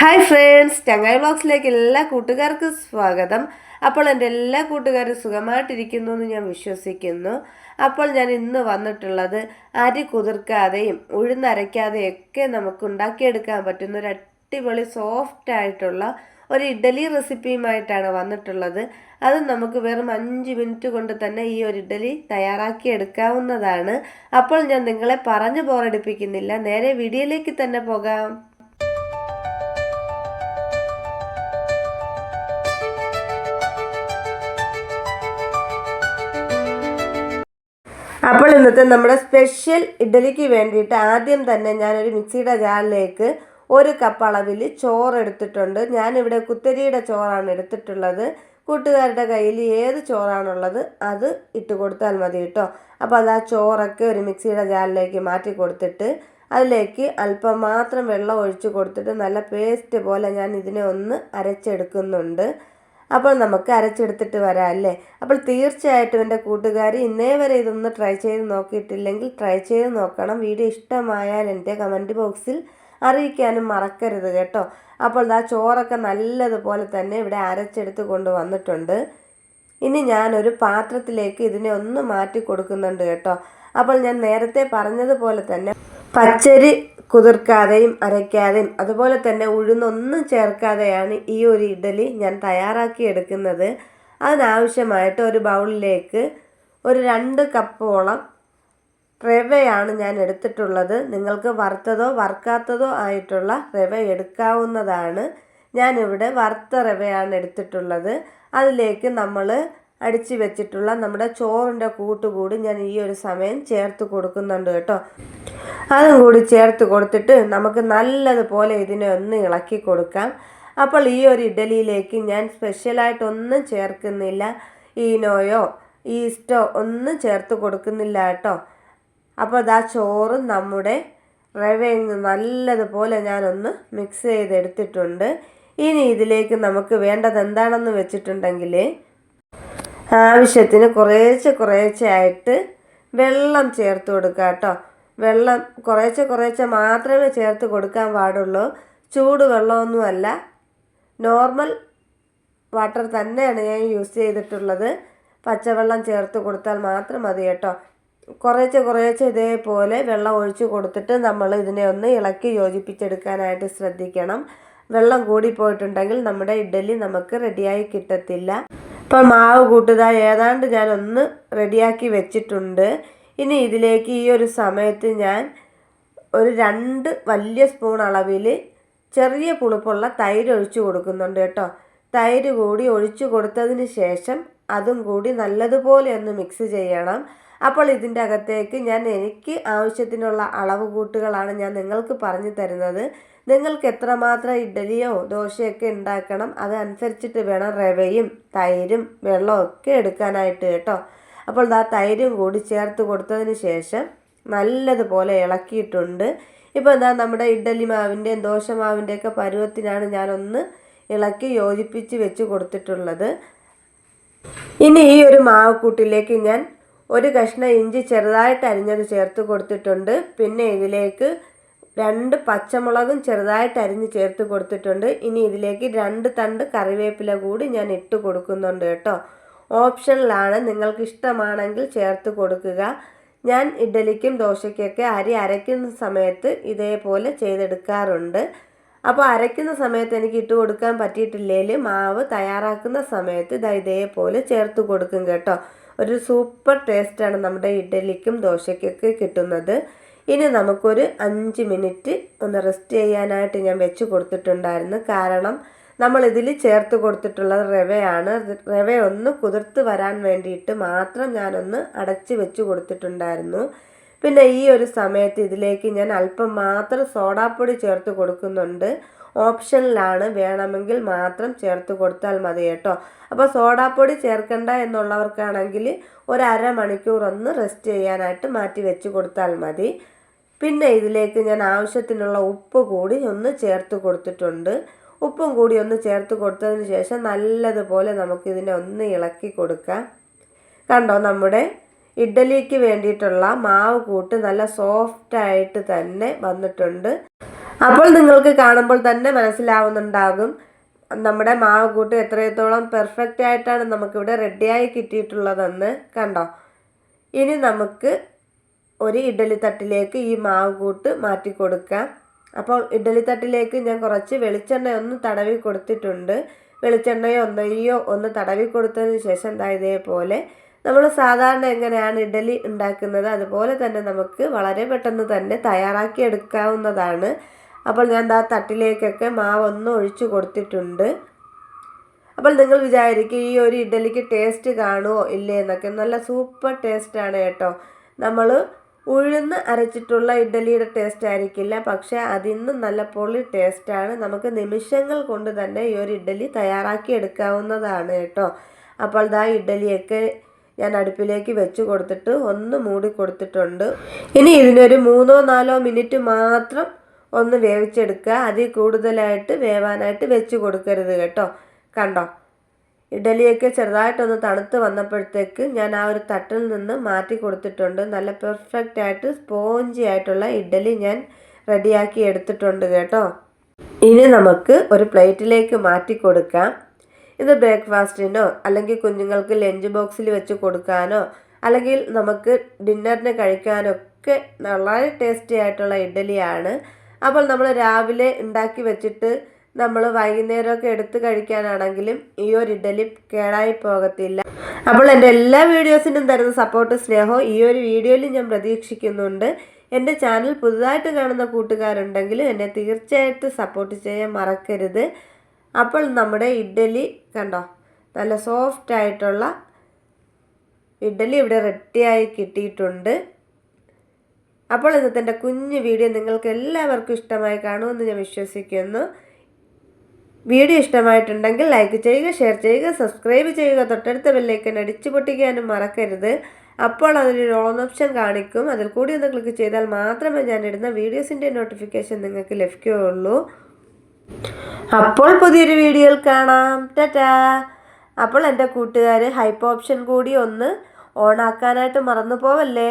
Hi friends ചങ്ങായി ബ്ലോഗ്സിലേക്ക് എല്ലാ കൂട്ടുകാർക്കും സ്വാഗതം. അപ്പോൾ എന്റെ എല്ലാ കൂട്ടുകാരും സുഖമായിട്ടിരിക്കുന്നു എന്ന് ഞാൻ വിശ്വസിക്കുന്നു. അപ്പോൾ ഞാൻ ഇന്ന് വന്നിട്ടുള്ളത് അരി കുതിർക്കാതെയും ഉഴുന്നരയ്ക്കാതെയും ഒക്കെ നമുക്ക് ഉണ്ടാക്കിയെടുക്കാൻ പറ്റുന്ന ഒരു അടിപൊളി സോഫ്റ്റ് ആയിട്ടുള്ള ഒരു ഇഡലി റെസിപ്പിയുമായിട്ടാണ് വന്നിട്ടുള്ളത്. അത് നമുക്ക് വെറും അഞ്ച് മിനിറ്റ് കൊണ്ട് തന്നെ ഈ ഒരു ഇഡലി തയ്യാറാക്കി എടുക്കാവുന്നതാണ് അപ്പോൾ ഞാൻ നിങ്ങളെ പറഞ്ഞു ബോറടിപ്പിക്കുന്നില്ല. നേരെ വീഡിയോയിലേക്ക് തന്നെ പോകാം. അപ്പോൾ ഇന്നത്തെ നമ്മുടെ സ്പെഷ്യൽ ഇഡലിക്ക് വേണ്ടിയിട്ട് ആദ്യം തന്നെ ഞാനൊരു മിക്സിയുടെ ജാറിലേക്ക് ഒരു കപ്പ് അളവിൽ ചോറ് എടുത്തിട്ടുണ്ട്. ഞാനിവിടെ കുത്തരിയുടെ ചോറാണ് എടുത്തിട്ടുള്ളത്. കൂട്ടുകാരുടെ കയ്യിൽ ഏത് ചോറാണുള്ളത് അത് ഇട്ട് കൊടുത്താൽ മതി കേട്ടോ. അപ്പോൾ അത് ആ ചോറൊക്കെ ഒരു മിക്സിയുടെ ജാറിലേക്ക് മാറ്റി കൊടുത്തിട്ട് അതിലേക്ക് അല്പം മാത്രം വെള്ളം ഒഴിച്ച് കൊടുത്തിട്ട് നല്ല പേസ്റ്റ് പോലെ ഞാൻ ഇതിനെ ഒന്ന് അരച്ചെടുക്കുന്നുണ്ട്. അപ്പോൾ നമുക്ക് അരച്ചെടുത്തിട്ട് വരാം അല്ലേ? അപ്പോൾ തീർച്ചയായിട്ടും എന്റെ കൂട്ടുകാർ ഇന്നേ വരെ ഇതൊന്ന് ട്രൈ ചെയ്ത് നോക്കിയിട്ടില്ലെങ്കിൽ ട്രൈ ചെയ്ത് നോക്കണം. വീഡിയോ ഇഷ്ടമായാൽ എന്റെ കമന്റ് ബോക്സിൽ അറിയിക്കാനും മറക്കരുത് കേട്ടോ. അപ്പോൾ ആ ചോറൊക്കെ നല്ലതുപോലെ തന്നെ ഇവിടെ അരച്ചെടുത്ത് കൊണ്ട് വന്നിട്ടുണ്ട്. ഇനി ഞാനൊരു പാത്രത്തിലേക്ക് ഇതിനെ ഒന്ന് മാറ്റി കൊടുക്കുന്നുണ്ട് കേട്ടോ. അപ്പോൾ ഞാൻ നേരത്തെ പറഞ്ഞതുപോലെ തന്നെ പച്ചരി കുതിർക്കാതെയും അരയ്ക്കാതെയും അതുപോലെ തന്നെ ഉഴുന്നൊന്നും ചേർക്കാതെയാണ് ഈ ഒരു ഇഡലി ഞാൻ തയ്യാറാക്കി എടുക്കുന്നത്. അതിനാവശ്യമായിട്ട് ഒരു ബൗളിലേക്ക് ഒരു രണ്ട് കപ്പോളം റവയാണ് ഞാൻ എടുത്തിട്ടുള്ളത്. നിങ്ങൾക്ക് വറുത്തതോ വറുക്കാത്തതോ ആയിട്ടുള്ള റവ എടുക്കാവുന്നതാണ്. ഞാനിവിടെ വറുത്ത റവയാണ് എടുത്തിട്ടുള്ളത്. അതിലേക്ക് നമ്മൾ അടിച്ചു വെച്ചിട്ടുള്ള നമ്മുടെ ചോറിന്റെ കൂട്ടുകൂടി ഞാൻ ഈ ഒരു സമയം ചേർത്ത് കൊടുക്കുന്നുണ്ട് കേട്ടോ. അതും കൂടി ചേർത്ത് കൊടുത്തിട്ട് നമുക്ക് നല്ലതുപോലെ ഇതിനെ ഒന്ന് ഇളക്കി കൊടുക്കാം. അപ്പോൾ ഈ ഒരു ഇഡലിയിലേക്ക് ഞാൻ സ്പെഷ്യലായിട്ടൊന്നും ചേർക്കുന്നില്ല. ഈനോയോ ഈസ്റ്റോ ഒന്നും ചേർത്ത് കൊടുക്കുന്നില്ല കേട്ടോ. അപ്പോൾ അതാ ചോറ് നമ്മുടെ റവയിൽ നല്ലതുപോലെ ഞാനൊന്ന് മിക്സ് ചെയ്തെടുത്തിട്ടുണ്ട്. ഇനി ഇതിലേക്ക് നമുക്ക് വേണ്ടത് എന്താണെന്ന് വെച്ചിട്ടുണ്ടെങ്കിൽ ആവശ്യത്തിന് കുറേശ്ശെ കുറേശ്ശെ ആയിട്ട് വെള്ളം ചേർത്ത് കൊടുക്കുക കേട്ടോ. വെള്ളം കുറേശ്ശെ കുറേശ്ശെ മാത്രമേ ചേർത്ത് കൊടുക്കാൻ പാടുള്ളൂ. ചൂട് വെള്ളമൊന്നുമല്ല. നോർമൽ വാട്ടർ തന്നെയാണ് ഞാൻ യൂസ് ചെയ്തിട്ടുള്ളത്. പച്ചവെള്ളം ചേർത്ത് കൊടുത്താൽ മാത്രം മതി കേട്ടോ. കുറേശ്ശെ കുറേശ്ശെ ഇതേപോലെ വെള്ളം ഒഴിച്ച് കൊടുത്തിട്ട് നമ്മൾ ഇതിനെ ഒന്ന് ഇളക്കി യോജിപ്പിച്ചെടുക്കാനായിട്ട് ശ്രദ്ധിക്കണം. വെള്ളം കൂടിപ്പോയിട്ടുണ്ടെങ്കിൽ നമ്മുടെ ഇഡ്ഡലി നമുക്ക് റെഡിയായി കിട്ടത്തില്ല. ഇപ്പം മാവ് കൂട്ടുക ഏതാണ്ട് ഞാനൊന്ന് റെഡിയാക്കി വെച്ചിട്ടുണ്ട്. ഇനി ഇതിലേക്ക് ഈ ഒരു സമയത്ത് ഞാൻ ഒരു രണ്ട് വലിയ സ്പൂൺ അളവിൽ ചെറിയ പുളിപ്പുള്ള തൈര് ഒഴിച്ചു കൊടുക്കുന്നുണ്ട് കേട്ടോ. തൈര് കൂടി ഒഴിച്ചു കൊടുത്തതിന് ശേഷം അതും കൂടി നല്ലതുപോലെ ഒന്ന് മിക്സ് ചെയ്യണം. അപ്പോൾ ഇതിന്റെ അകത്തേക്ക് ഞാൻ എനിക്ക് ആവശ്യത്തിനുള്ള അളവ് കൂട്ടുകളാണ് ഞാൻ നിങ്ങൾക്ക് പറഞ്ഞു തരുന്നത്. നിങ്ങൾക്ക് എത്രമാത്രം ഇഡലിയോ ദോശയൊക്കെ ഉണ്ടാക്കണം അതനുസരിച്ചിട്ട് വേണം റവയും തൈരും വെള്ളവും ഒക്കെ എടുക്കാനായിട്ട് കേട്ടോ. അപ്പോൾ ആ തൈരും കൂടി ചേർത്ത് കൊടുത്തതിന് ശേഷം നല്ലതുപോലെ ഇളക്കിയിട്ടുണ്ട്. ഇപ്പോൾ എന്താ നമ്മുടെ ഇഡ്ഡലി മാവിന്റെയും ദോശ മാവിന്റെയൊക്കെ പരുവത്തിനാണ് ഞാനൊന്ന് ഇളക്കി യോജിപ്പിച്ച് വെച്ച് കൊടുത്തിട്ടുള്ളത്. ഇനി ഈ ഒരു മാവ് കൂട്ടിലേക്ക് ഞാൻ ഒരു കഷ്ണം ഇഞ്ചി ചെറുതായിട്ട് അരിഞ്ഞത് ചേർത്ത് കൊടുത്തിട്ടുണ്ട്. പിന്നെ ഇതിലേക്ക് രണ്ട് പച്ചമുളകും ചെറുതായിട്ട് അരിഞ്ഞ് ചേർത്ത് കൊടുത്തിട്ടുണ്ട്. ഇനി ഇതിലേക്ക് രണ്ട് തണ്ട് കറിവേപ്പില കൂടി ഞാൻ ഇട്ട് കൊടുക്കുന്നുണ്ട് കേട്ടോ. ഓപ്ഷനിലാണ് നിങ്ങൾക്ക് ഇഷ്ടമാണെങ്കിൽ ചേർത്ത് കൊടുക്കുക. ഞാൻ ഇഡലിക്കും ദോശയ്ക്കൊക്കെ അരി അരയ്ക്കുന്ന സമയത്ത് ഇതേപോലെ ചെയ്തെടുക്കാറുണ്ട്. അപ്പോൾ അരയ്ക്കുന്ന സമയത്ത് എനിക്ക് ഇട്ട് കൊടുക്കാൻ പറ്റിയിട്ടില്ലെങ്കിൽ മാവ് തയ്യാറാക്കുന്ന സമയത്ത് ഇതാ ഇതേപോലെ ചേർത്ത് കൊടുക്കും കേട്ടോ. ഒരു സൂപ്പർ ടേസ്റ്റാണ് നമ്മുടെ ഇഡലിക്കും ദോശയ്ക്കൊക്കെ കിട്ടുന്നത്. ഇനി നമുക്കൊരു അഞ്ച് മിനിറ്റ് ഒന്ന് റെസ്റ്റ് ചെയ്യാനായിട്ട് ഞാൻ വെച്ച് കൊടുത്തിട്ടുണ്ടായിരുന്നു. കാരണം നമ്മൾ ഇതിൽ ചേർത്ത് കൊടുത്തിട്ടുള്ളത് റവയാണ്. റവ ഒന്ന് കുതിർത്ത് വരാൻ വേണ്ടിയിട്ട് മാത്രം ഞാനൊന്ന് അടച്ച് വെച്ച് കൊടുത്തിട്ടുണ്ടായിരുന്നു. പിന്നെ ഈ ഒരു സമയത്ത് ഇതിലേക്ക് ഞാൻ അല്പം മാത്രം സോഡാപ്പൊടി ചേർത്ത് കൊടുക്കുന്നുണ്ട്. ഓപ്ഷനിലാണ്. വേണമെങ്കിൽ മാത്രം ചേർത്ത് കൊടുത്താൽ മതി കേട്ടോ. അപ്പോൾ സോഡാപ്പൊടി ചേർക്കണ്ട എന്നുള്ളവർക്കാണെങ്കിൽ ഒരു അരമണിക്കൂർ ഒന്ന് റെസ്റ്റ് ചെയ്യാനായിട്ട് മാറ്റി വെച്ച് കൊടുത്താൽ മതി. പിന്നെ ഇതിലേക്ക് ഞാൻ ആവശ്യത്തിനുള്ള ഉപ്പ് കൂടി ഒന്ന് ചേർത്ത് കൊടുത്തിട്ടുണ്ട്. ഉപ്പും കൂടി ഒന്ന് ചേർത്ത് കൊടുത്തതിന് ശേഷം നല്ലതുപോലെ നമുക്കിതിനെ ഒന്ന് ഇളക്കി കൊടുക്കാം. കണ്ടോ നമ്മുടെ ഇഡ്ഡലിക്ക് വേണ്ടിയിട്ടുള്ള മാവ് കൂട്ട് നല്ല സോഫ്റ്റായിട്ട് തന്നെ വന്നിട്ടുണ്ട്. അപ്പോൾ നിങ്ങൾക്ക് കാണുമ്പോൾ തന്നെ മനസ്സിലാവുന്നുണ്ടാകും നമ്മുടെ മാവ് കൂട്ട് എത്രത്തോളം പെർഫെക്റ്റ് ആയിട്ടാണ് നമുക്കിവിടെ റെഡിയായി കിട്ടിയിട്ടുള്ളതെന്ന്. കണ്ടോ ഇനി നമുക്ക് ഒരു ഇഡ്ഡലി തട്ടിലേക്ക് ഈ മാവ് കൂട്ട് മാറ്റി കൊടുക്കാം. അപ്പോൾ ഇഡ്ഡലി തട്ടിലേക്ക് ഞാൻ കുറച്ച് വെളിച്ചെണ്ണ ഒന്ന് തടവി കൊടുത്തിട്ടുണ്ട്. വെളിച്ചെണ്ണയോ നെയ്യോ ഒന്ന് തടവി കൊടുത്തതിന് ശേഷം ദാ ഇതേപോലെ നമ്മൾ സാധാരണ എങ്ങനെയാണ് ഇഡ്ഡലി ഉണ്ടാക്കുന്നത് അതുപോലെ തന്നെ നമുക്ക് വളരെ പെട്ടെന്ന് തന്നെ തയ്യാറാക്കി എടുക്കാവുന്നതാണ്. അപ്പോൾ ഞാൻ ദാ തട്ടിലേക്കൊക്കെ മാവ് ഒന്ന് ഒഴിച്ചു കൊടുത്തിട്ടുണ്ട്. അപ്പോൾ നിങ്ങൾ വിചാരിക്കും ഈ ഒരു ഇഡ്ഡലിക്ക് ടേസ്റ്റ് കാണുമോ ഇല്ലേ എന്നൊക്കെ. നല്ല സൂപ്പർ ടേസ്റ്റാണ് കേട്ടോ. നമ്മൾ ഉഴുന്ന് അരച്ചിട്ടുള്ള ഇഡ്ഡലിയുടെ ടേസ്റ്റ് ആയിരിക്കില്ല. പക്ഷേ അതിന്ന് നല്ല പൊളി ടേസ്റ്റാണ് നമുക്ക് നിമിഷങ്ങൾ കൊണ്ട് തന്നെ ഈ ഒരു ഇഡ്ഡലി തയ്യാറാക്കി എടുക്കാവുന്നതാണ് കേട്ടോ. അപ്പോൾ ദാ ഇഡ്ഡലിയൊക്കെ ഞാൻ അടുപ്പിലേക്ക് വെച്ച് കൊടുത്തിട്ട് ഒന്ന് മൂടി കൊടുത്തിട്ടുണ്ട്. ഇനി ഇതിനൊരു മൂന്നോ നാലോ മിനിറ്റ് മാത്രം ഒന്ന് വേവിച്ചെടുക്കുക. അതിൽ കൂടുതലായിട്ട് വേവാനായിട്ട് വെച്ച് കൊടുക്കരുത് കേട്ടോ. കണ്ടോ? ഇഡലിയൊക്കെ ചെറുതായിട്ടൊന്ന് തണുത്ത് വന്നപ്പോഴത്തേക്ക് ഞാൻ ആ ഒരു തട്ടിൽ നിന്ന് മാറ്റി കൊടുത്തിട്ടുണ്ട്. നല്ല പെർഫെക്റ്റ് ആയിട്ട് സ്പോഞ്ചി ആയിട്ടുള്ള ഇഡലി ഞാൻ റെഡിയാക്കി എടുത്തിട്ടുണ്ട് കേട്ടോ. ഇനി നമുക്ക് ഒരു പ്ലേറ്റിലേക്ക് മാറ്റി കൊടുക്കാം. ഇത് ബ്രേക്ക്ഫാസ്റ്റിനോ അല്ലെങ്കിൽ കുഞ്ഞുങ്ങൾക്ക് ലഞ്ച് ബോക്സിൽ വെച്ച് കൊടുക്കാനോ അല്ലെങ്കിൽ നമുക്ക് ഡിന്നറിന് കഴിക്കാനൊക്കെ വളരെ ടേസ്റ്റി ആയിട്ടുള്ള ഇഡലിയാണ്. അപ്പോൾ നമ്മൾ രാവിലെ ഉണ്ടാക്കി വെച്ചിട്ട് നമ്മൾ വൈകുന്നേരമൊക്കെ എടുത്ത് കഴിക്കാനാണെങ്കിലും ഈ ഒരു ഇഡലി കേടായി പോകത്തില്ല. അപ്പോൾ എന്റെ എല്ലാ വീഡിയോസിനും തരുന്ന സപ്പോർട്ട് സ്നേഹവും ഈ ഒരു വീഡിയോയിൽ ഞാൻ പ്രതീക്ഷിക്കുന്നുണ്ട്. എന്റെ ചാനൽ പുതുതായിട്ട് കാണുന്ന കൂട്ടുകാരുണ്ടെങ്കിൽ എന്നെ തീർച്ചയായിട്ടും സപ്പോർട്ട് ചെയ്യാൻ മറക്കരുത്. അപ്പോൾ നമ്മുടെ ഇഡ്ഡലി കണ്ടോ? നല്ല സോഫ്റ്റ് ആയിട്ടുള്ള ഇഡ്ഡലി ഇവിടെ റെഡിയായി കിട്ടിയിട്ടുണ്ട്. അപ്പോൾ ഇന്നത്തെ എന്റെ കുഞ്ഞു വീഡിയോ നിങ്ങൾക്ക് എല്ലാവർക്കും ഇഷ്ടമായി കാണുമെന്ന് ഞാൻ വിശ്വസിക്കുന്നു. വീഡിയോ ഇഷ്ടമായിട്ടുണ്ടെങ്കിൽ ലൈക്ക് ചെയ്യുക ഷെയർ ചെയ്യുക സബ്സ്ക്രൈബ് ചെയ്യുക തൊട്ടടുത്ത ബെല്ലേക്കൻ അടിച്ചു പൊട്ടിക്കാനും മറക്കരുത്. അപ്പോൾ അതിലൊരു ഓൺ ഓപ്ഷൻ കാണിക്കും. അതിൽ കൂടി ഒന്ന് ക്ലിക്ക് ചെയ്താൽ മാത്രമേ ഞാൻ ഇടുന്ന വീഡിയോസിന്റെ നോട്ടിഫിക്കേഷൻ നിങ്ങൾക്ക് ലഭിക്കുകയുള്ളൂ. അപ്പോൾ പുതിയൊരു വീഡിയോയിൽ കാണാം. ടാറ്റാ. അപ്പോൾ എന്റെ കൂട്ടുകാർ ഹൈപ്പ് ഓപ്ഷൻ കൂടി ഒന്ന് ഓൺ ആക്കാനായിട്ട് മറന്നു പോവല്ലേ